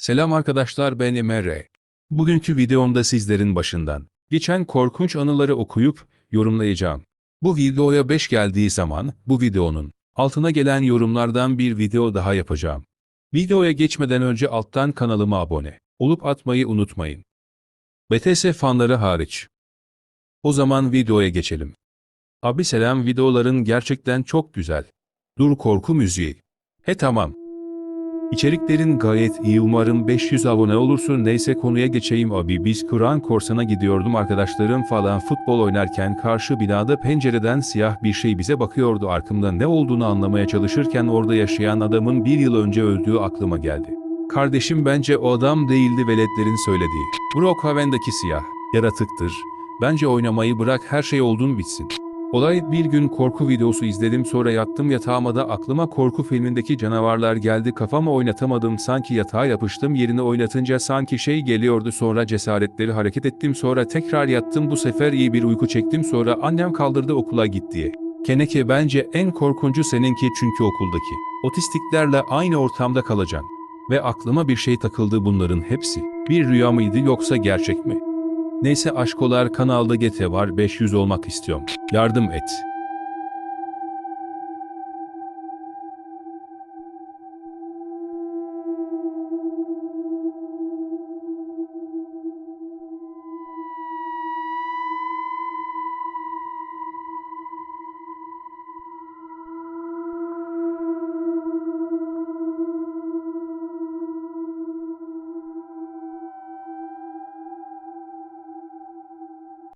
Selam arkadaşlar ben Emre. Bugünkü videomda sizlerin başından geçen korkunç anıları okuyup yorumlayacağım. Bu videoya 5 geldiği zaman bu videonun altına gelen yorumlardan bir video daha yapacağım. Videoya geçmeden önce alttan kanalıma abone olup atmayı unutmayın. BTS fanları hariç. O zaman videoya geçelim. Abi selam videoların gerçekten çok güzel. Dur korku müziği. He tamam. İçeriklerin gayet iyi umarım 500 abone olursun neyse konuya geçeyim abi biz Kur'an korsana gidiyordum arkadaşlarım falan futbol oynarken karşı binada pencereden siyah bir şey bize bakıyordu arkamda ne olduğunu anlamaya çalışırken orada yaşayan adamın bir yıl önce öldüğü aklıma geldi. Kardeşim bence o adam değildi veletlerin söylediği. Brookhaven'daki siyah, yaratıktır. Bence oynamayı bırak her şey olduğun bitsin. Olay bir gün korku videosu izledim sonra yattım yatağıma da aklıma korku filmindeki canavarlar geldi kafama oynatamadım sanki yatağa yapıştım yerini oynatınca sanki şey geliyordu sonra cesaretleri hareket ettim sonra tekrar yattım bu sefer iyi bir uyku çektim sonra annem kaldırdı okula git diye. Keneke bence en korkuncu seninki çünkü okuldaki. Otistiklerle aynı ortamda kalacaksın. Ve aklıma bir şey takıldı bunların hepsi. Bir rüya mıydı yoksa gerçek mi? Neyse aşkolar kanalda GT var 500 olmak istiyorum. Yardım et.